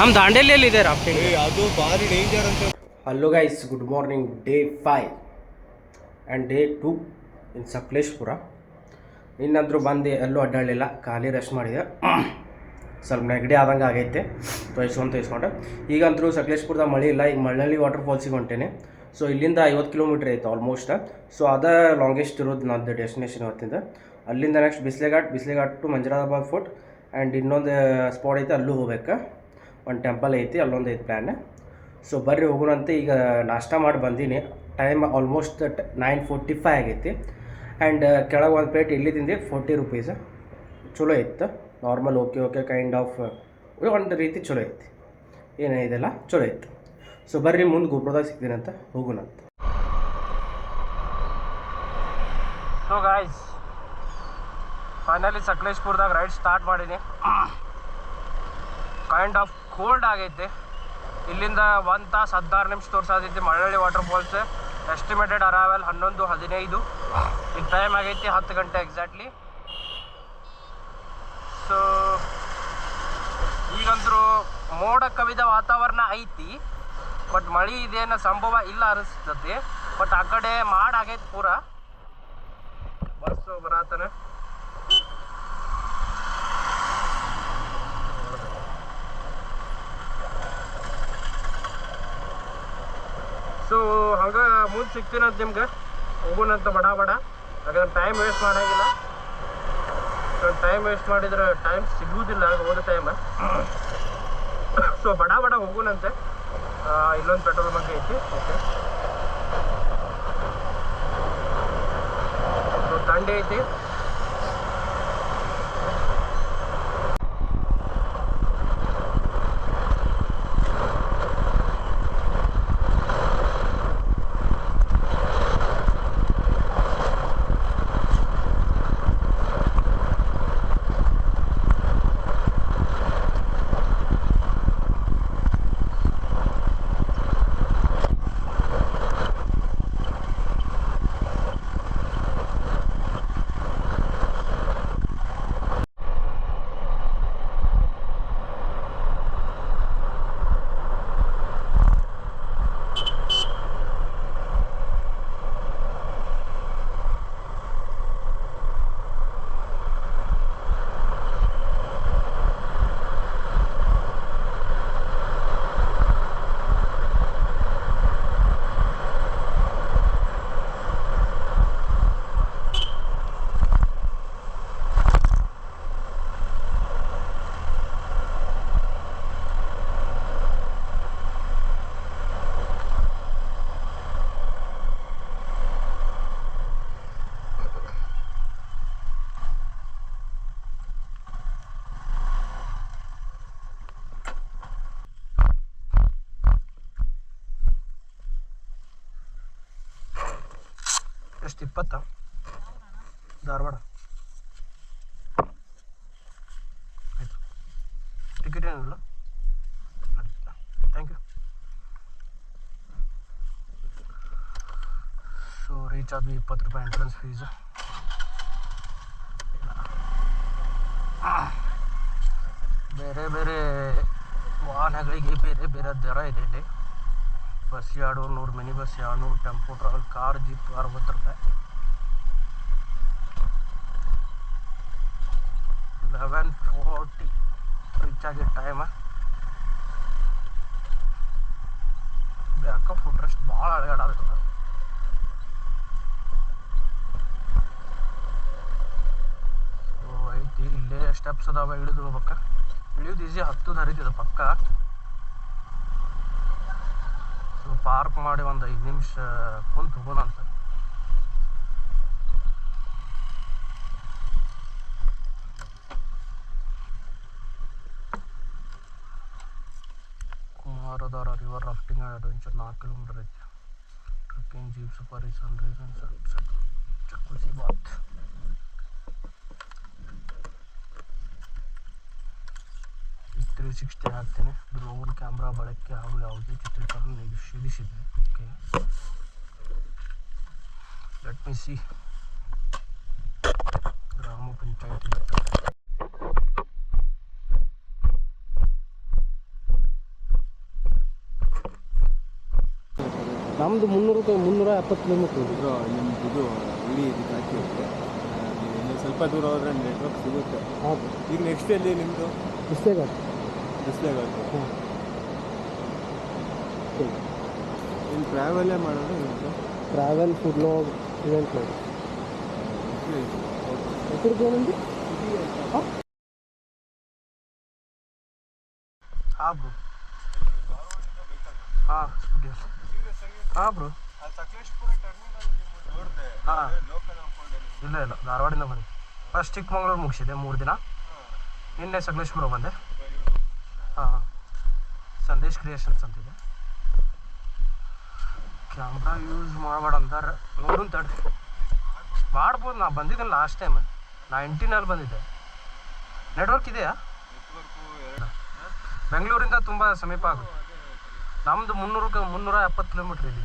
ನಮ್ಮ ದಾಂಡೇಲಿಯಲ್ಲಿ ಇದೆ ರಾಫ್ಟಿಂಗ್ ಅದು ಭಾರಿ ಡೇಂಜರ್ ಅಂತ. Hello guys good morning day five and day two in Sakleshpur ಇನ್ನಾದರೂ ಬಂದು ಎಲ್ಲೂ ಅಡ್ಡಾಡಲಿಲ್ಲ. ಖಾಲಿ ರೆಸ್ಟ್ ಮಾಡಿದೆ. ಸ್ವಲ್ಪ ನೆಗಡಿ ಆದಂಗೆ ಆಗೈತೆ. ತೊಯ್ಸ್ಕೊಂಡು ತೊಯ್ಸ್ಕೊಂಡೆ ಈಗಂತರೂ ಸಕಲೇಶ್ಪುರದ ಮಳೆ ಇಲ್ಲ. ಈಗ ಮಳ್ಳಳ್ಳಿ ವಾಟರ್ ಫಾಲ್ಸಿಗೆ ಹೊಂಟೇನೆ. ಸೊ ಇಲ್ಲಿಂದ ಐವತ್ತು ಕಿಲೋಮೀಟ್ರ್ ಐತೆ ಆಲ್ಮೋಸ್ಟ್ ಸೊ ಅದೇ ಲಾಂಗೆಸ್ಟ್ ಇರೋದು ನಂದು ಡೆಸ್ಟಿನೇಷನ್ ಇವತ್ತಿಂದ ಅಲ್ಲಿಂದ next Bisleghat Bisleghat to Manjarabad fort and ಇನ್ನೊಂದು ಸ್ಪಾಟ್ ಐತೆ ಅಲ್ಲೂ ಹೋಗ್ಬೇಕು. ಒಂದು ಟೆಂಪಲ್ ಐತಿ, ಅಲ್ಲೊಂದು ಐತಿ ಪ್ಲ್ಯಾನ್ ಸೊ ಬರ್ರಿ ಹೋಗೋಣಂತೆ ಈಗ ನಾಷ್ಟ ಮಾಡಿ ಬಂದೀನಿ. Time almost nine forty five ಆಗೈತಿ. ಆ್ಯಂಡ್ ಕೆಳಗೆ ಒಂದು ಪ್ಲೇಟ್ ಇಲ್ಲಿ ತಿಂದೆ ಫೋರ್ಟಿ ರುಪೀಸ್ ಚಲೋ ಇತ್ತು. Normal okay okay kind of ಒಂದು ರೀತಿ ಚಲೋ ಐತಿ ಏನೇ ಇದೆಲ್ಲ? ಚಲೋ ಇತ್ತು. ಸೊ ಬರ್ರಿ ಮುಂದೆ ಗೊಬ್ಬರದಾಗ ಸಿಗ್ತೀನಿ ಅಂತ ಹೋಗೋಣಂತ. ಸೊ ಗಾಯ್ಸ್ ಫೈನಲಿ ಸಕಲೇಶ್ಪುರದಾಗ ರೈಡ್ ಸ್ಟಾರ್ಟ್ ಮಾಡೀನಿ. ಕೈಂಡ್ ಆಫ್ ಕೋಲ್ಡ್ ಆಗೈತಿ. ಇಲ್ಲಿಂದ ಒಂದು ತಾಸು, ಹದಿನಾರು ನಿಮಿಷ ತೋರ್ಸಾದೈತಿ Mallalli water falls estimated arrival ಹನ್ನೊಂದು, ಹದಿನೈದು. ಈಗ ಟೈಮ್ ಆಗೈತಿ ಹತ್ತು ಗಂಟೆ ಎಕ್ಸಾಕ್ಟ್ಲಿ ಸೊ ಈಗಂದ್ರೂ ಮೋಡ ಕವಿದ ವಾತಾವರಣ ಐತಿ ಬಟ್ ಮಳೆ ಇದೇನು ಸಂಭವ ಇಲ್ಲ ಅನಿಸ್ತತಿ. ಬಟ್ ಆ ಕಡೆ ಮಾಡ್ ಆಗೈತಿ ಪೂರ. ಬಸ್ಸು ಬರತ್ತಾನೆ ಸೊ ಹಂಗೆ ಮುಂದೆ ಸಿಗ್ತೀನಂತ ನಿಮ್ಗೆ. ಹೋಗೋಣಂತ ಬಡ ಬಡ. ಹಾಗಾದ್ರೆ ಟೈಮ್ ವೇಸ್ಟ್ ಮಾಡೋಂಗಿಲ್ಲ. ಟೈಮ್ ವೇಸ್ಟ್ ಮಾಡಿದ್ರೆ ಟೈಮ್ ಸಿಗುವುದಿಲ್ಲ ಹೋದ ಟೈಮ್ ಸೊ ಬಡ ಬಡ ಹೋಗೋಣಂತೆ. ಇಲ್ಲೊಂದು ಪೆಟ್ರೋಲ್ ಬಂಕ್ ಐತಿ. ಓಕೆ ಸೊ ದಂಡೆ ಐತಿ. ಎಷ್ಟು ಇಪ್ಪತ್ತ ಧಾರವಾಡ ಆಯ್ತು ಟಿಕೆಟ್ ಏನಿಲ್ಲ ಥ್ಯಾಂಕ್ ಯು ಸೊ ರೀಚ್ ಆದ್ವಿ ಇಪ್ಪತ್ತು ರೂಪಾಯಿ ಎಂಟ್ರೆನ್ಸ್ ಫೀಸ್ ಬೇರೆ ಬೇರೆ ವಾಹನಗಳಿಗೆ ಬೇರೆ ಬೇರೆ ದರ ಇದೆ ಇಲ್ಲಿ ಬಸ್ ಎರಡು ನೂರು ಮಿನಿ ಬಸ್ ಎರಡು ನೂರು ಟೆಂಪೋ, ಟ್ರಾವೆಲ್ ಕಾರ್, ಜೀಪ್ ಅರವತ್ತು ರೂಪಾಯಿ. ಲೆವೆನ್ ಫೋರ್ಟಿ ರೀಚ್ ಆಗಿ ಟೈಮ ಬ್ಯಾಕಪ್ ಫುಡ್ ರೆಸ್ಟ್ ಭಾಳ ಅಳಗಾಡೋದಿಲ್ಲ ಸೊ ಐತಿ, ಇಲ್ಲೇ ಸ್ಟೆಪ್ಸ್ ಅದಾವ, ಇಳಿದು ಹೋಗ್ಬೇಕ. ಇಳಿಯೋದು ಈಸಿ ಹತ್ತು ಹರಿತಿದೆ ಪಕ್ಕ ಸೊ ಪಾರ್ಕ್ ಮಾಡಿ ಒಂದು ಐದು ನಿಮಿಷ ಕುಂತು ಹೋಗೋಣ ಅಂತ. ಕುಮಾರಧಾರ ರಿವರ್ ರಾಫ್ಟಿಂಗ್ ಅಡ್ವೆಂಚರ್ ನಾಲ್ಕು ಕಿಲೋಮೀಟರ್ ಐತಿ. Trekking jeep safari sunrise and sunset jacuzzi bath three sixty ಹಾಕ್ತೇನೆ ಇದು ಓನ್ ಕ್ಯಾಮ್ರಾ ಬಳಕೆ ಹಾಗೂ ಯಾವುದೇ ಚಿತ್ರೀಕರಣ ನಿಷೇಧಿಸಿದೆ. ಓಕೆ ಲೆಟ್ ಮಿ ಸಿ ಗ್ರಾಮ ಪಂಚಾಯತಿ ನಮ್ಮದು ಮುನ್ನೂರು ರೂಪಾಯಿ ಮುನ್ನೂರ ಎಪ್ಪತ್ತು ಕಿಲೋಮೀಟ್ರ್ ಇದ್ರು ನಿಮ್ದು ಇದು ಇಡೀ ಇದಕ್ಕೆ ಹಾಕಿರುತ್ತೆ ಸ್ವಲ್ಪ ದೂರ ಹೋದರೆ ನೆಟ್ವರ್ಕ್ ಸಿಗುತ್ತೆ. ಹೌದು. ಈಗ ನೆಕ್ಸ್ಟ್ ಎಲ್ಲಿ ನಿಮ್ಮದು ಮಿಸ್ಟೇಕ್ ಆಗ್ತದೆ ಹಾಂ ಇನ್ನು ಟ್ರಾವೆಲೇ ಮಾಡೋದು ಟ್ರಾವೆಲ್ ಫುಡ್ ಲಾಗ್ ಇವೆಂಟ್ ಮಾಡಿ ಹೆಸರು ಏನಂದು ಹಾಂ ಬ್ರೋ ಹಾಂ ಹಾಂ ಬ್ರೋ ಹಾಂ. ಇಲ್ಲ ಇಲ್ಲ. ಧಾರವಾಡಿಂದ ಬಂದೆ ಫಸ್ಟ್ ಚಿಕ್ಕಮಂಗ್ಳೂರು ಮುಗಿಸಿದೆ ಮೂರು ದಿನ. ನಿನ್ನೆ ಸಕಲೇಶ್ಪುರ ಬಂದೆ. ಹಾಂ ಹಾಂ ಸಂದೇಶ್ ಕ್ರಿಯೇಷನ್ಸ್ ಅಂತಿದೆ. ಕ್ಯಾಮ್ರಾ ಯೂಸ್ ಮಾಡಬೇಡ ಅಂತಾರೆ ನೋಡು ತಡ್ರಿ ಮಾಡ್ಬೋದು ನಾ ಬಂದಿದ್ದೀನಿ ಲಾಸ್ಟ್ ಟೈಮ್ ನೈನ್ಟೀನಲ್ಲಿ ಬಂದಿದ್ದೆ. ನೆಟ್ವರ್ಕ್ ಇದೆಯಾ? ಬೆಂಗಳೂರಿಂದ ತುಂಬ ಸಮೀಪ ಆಗುತ್ತೆ. ನಮ್ಮದು ಮುನ್ನೂರು ಮುನ್ನೂರ ಎಪ್ಪತ್ತು ಕಿಲೋಮೀಟ್ರ್ ಇದೆ.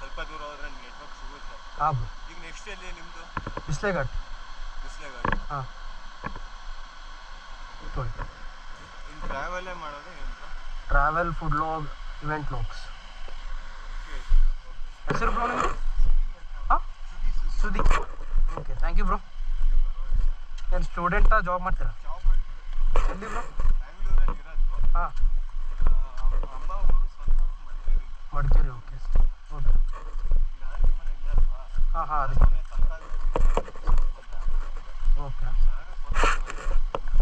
ಸ್ವಲ್ಪ ದೂರ ಹೋದ್ರೆ ನೆಟ್ವರ್ಕ್ ಸಿಗುತ್ತೆ. ಹಾಂ ಈಗ ನೆಕ್ಸ್ಟ್ ಎಲ್ಲಿ ನಿಮ್ಮದು ಬಿಸ್ಲೆ ಘಾಟ್ ಡಿಸ್ಪ್ಲೇಗಾಯ್ತು ಹಾಂ. ಟ್ರಾವೆಲೇ ಮಾಡೋದು travel food log event logs ಹೆಸರು ಬ್ರೋ ನಿಮ್ಮದು ಹಾಂ? Sudhi okay thank you bro ಏನು ಸ್ಟೂಡೆಂಟಾ ಜಾಬ್ ಮಾಡ್ತೀರಾ? ಎಲ್ಲಿ ಬ್ರೋ ಹಾಂ. ಮಡಿಕೇರಿ. ಮಡಿಕೇರಿ ಓಕೆ ಓಕೆ ಹಾಂ ಹಾಂ ಅದೇ. ಮನೆ ಓಕೆ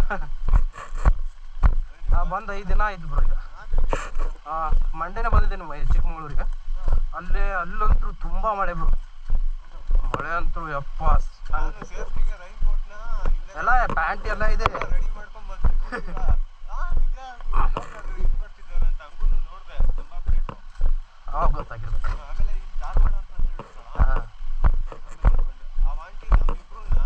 ಬಂದು ಐದು ದಿನ ಆಯ್ತು ಬ್ರೋ ಈಗ. ಮಂಡೇನೆ ಬಂದಿದ್ದೀನಿ ಚಿಕ್ಕಮಗಳೂರಿಗೆ. ಅಲ್ಲೇ ಅಲ್ಲಂತೂ ತುಂಬ ಮಳೆ ಬ್ರೋ. ಮಳೆ ಅಂತೂ ಯಪ್ಪ. ಎಲ್ಲ ಪ್ಯಾಂಟ್ ಎಲ್ಲ ಇದೆ ರೆಡಿ ಮಾಡ್ಕೊಂಡ್ ಬಂದ್ಬಿಟ್ಟಿದ್ದೀರಾ? ಆ, ನಿಜ ಅದು ಲೋಕಲ್ ಇದು ಬರ್ತಿದ್ದಾರೆ ಅಂತ ಹಂಗೂ ನೋಡ್ದೆ ತುಂಬಾ ಪ್ಲೇಟು ಅವಾಗ ಗೊತ್ತಾಗಿರ್ಬೇಕು ಆಮೇಲೆ ಇಲ್ಲಿ ಧಾರವಾಡ ಅಂತ ಹೇಳಿದ್ರು ಹಾಂ ಆಮೇಲೆ ಅನ್ಕೊಂಡೆ, ಆ ಆಂಟಿ ನಮ್ಮಿಬ್ರನ್ನ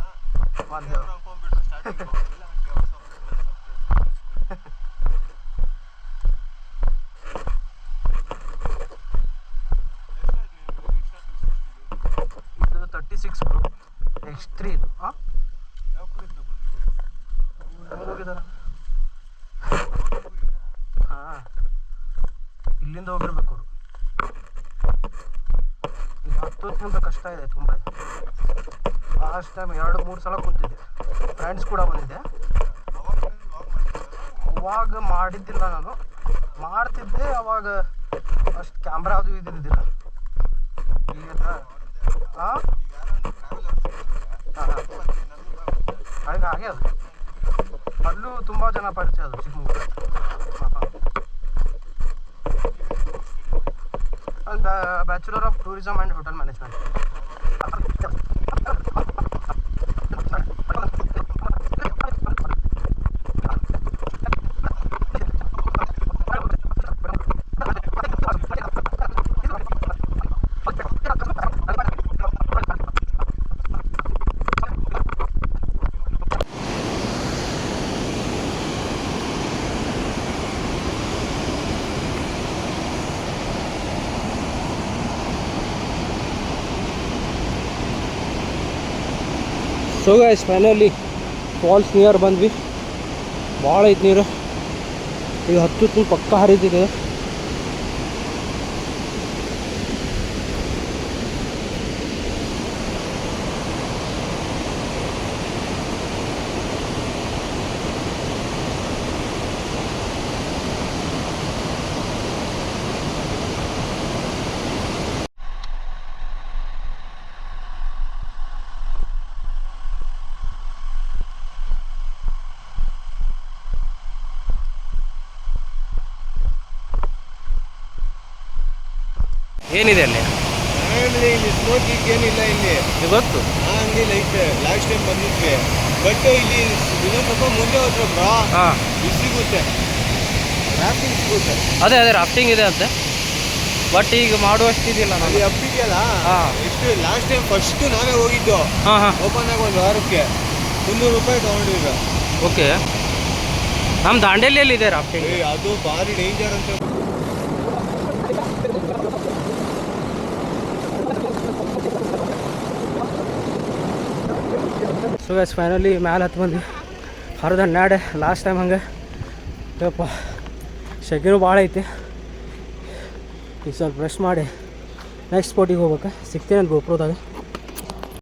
ಬಂದೆ ಅವ್ರು ಅನ್ಕೊಂಡ್ಬಿಟ್ರು ಸ್ಟಾರ್ಟಿಂಗ್ ಇಲ್ಲ ಆಂಟಿ ಅವ್ರು separate, ನಾನು separate. ಎಷ್ಟಾಯ್ತು ನೀನು ಇಷ್ಟ ತಿಳಿಸಿದ್ದು? ಇದು ತರ್ಟಿ ಸಿಕ್ಸ್ ಎಕ್ಸ್ ತ್ರೀ ಇದು? ಹೋಗಿದಾರ ಹಾಂ. ಇಲ್ಲಿಂದ ಹೋಗಿರ್ಬೇಕು ಅವರು. ಹತ್ತೊತ್ತು ಮುಂದೆ ಕಷ್ಟ ಇದೆ ತುಂಬ. ಲಾಸ್ಟ್ ಟೈಮ್ ಎರಡು, ಮೂರು ಸಲ ಕುಂತಿದ್ದೆ. ಫ್ರೆಂಡ್ಸ್ ಕೂಡ ಬಂದಿದ್ದೆ? ಅವಾಗ ಮಾಡಿದ್ದಿಲ್ಲ ನಾನು. ಮಾಡ್ತಿದ್ದೆ, ಅವಾಗ ಅಷ್ಟು ಕ್ಯಾಮ್ರಾ ಅದು ಇದ್ದಿದ್ದಿಲ್ಲ. ಈಗ ಹಾಂ ಈಗ ಯಾರೋ ಒಂದು traveler ಸಿಕ್ಕಿದ್ರೆ, ಹಾಂ ಹಾಗೆ, ಅದು ಅಲ್ಲೂ ತುಂಬ ಜನ ಪರಿಚಯ ಅದು ಚಿಕ್ಕಮಗಳೂರು ಹಾಂ ಹಾಂ bachelor of tourism and hotel management so guys finally falls near ಬಂದ್ವಿ. ಭಾಳ ಐತೆ ನೀರು. ಈಗ ಹತ್ತು ತುಂಬ ಪಕ್ಕ ಹರಿದಿದೆ. ಏನಿದೆ ಅಲ್ಲಿ? ಆಮೇಲೆ ಇಲ್ಲಿ? ಸ್ಮೋಕಿಂಗ್ ಏನಿಲ್ಲ ಇಲ್ಲಿ. ಇದು ಗೊತ್ತು. ಆ ಅಂಗಡಿ ಲೈಟ್ ಲಾಸ್ಟ್ ಟೈಮ್ ಬಂದಿದ್ವಿ. ಬಟ್ ಇಲ್ಲಿ ಇನ್ನೊಂದು ಸ್ವಲ್ಪ ಮುಂದೆ ಹೋದ್ರೆ ಬ್ರಾ ಹಾಂ. ಇದು ಸಿಗುತ್ತೆ. ರಾಫ್ಟಿಂಗ್ ಸಿಗುತ್ತೆ. ಅದೇ ಅದೇ ರಾಫ್ಟಿಂಗ್ ಇದೆ ಅಂತೆ. ಬಟ್ ಈಗ ಮಾಡುವಷ್ಟಿದೆಯಲ್ಲ ಅಲ್ಲಿ ನಾನು ಅಪ್ಪಿದೆಯಲ್ಲ ಹಾ. ಎಷ್ಟು ಲಾಸ್ಟ್ ಟೈಮ್ ಫಸ್ಟ್ ನಾವೇ ಹೋಗಿದ್ದು. ಹಾಂ ಹಾಂ. ಓಪನ್ ಆಗಿ ಒಂದು ವಾರಕ್ಕೆ. ಮುನ್ನೂರು ರೂಪಾಯಿ ತೊಗೊಂಡಿದ್ರು ಓಕೆ. ನಮ್ಮ ದಾಂಡೇಲಿಯಲ್ಲಿ ಇದೆ ರಾಫ್ಟಿಂಗ್ ಏ ಅದು ಭಾರಿ ಡೇಂಜರ್ ಅಂತ. ಸೊ ಎಸ್ ಫೈನಲಿ ಮ್ಯಾಲೆ ಹತ್ತು ಬಂದು ಹರಿದು ನಾಡೆ ಲಾಸ್ಟ್ ಟೈಮ್ ಹಂಗೆ. ಯಪ್ಪ ಸೆಕೆಂಡು ಭಾಳ ಐತಿ. ಈಗ ಸ್ವಲ್ಪ ರೆಸ್ಟ್ ಮಾಡಿ ನೆಕ್ಸ್ಟ್ ಸ್ಪೋಟಿಗೆ ಹೋಗ್ಬೇಕು. ಸಿಗ್ತೀನಿ ಅಂತ ಗೋಪ್ರೋದಾಗ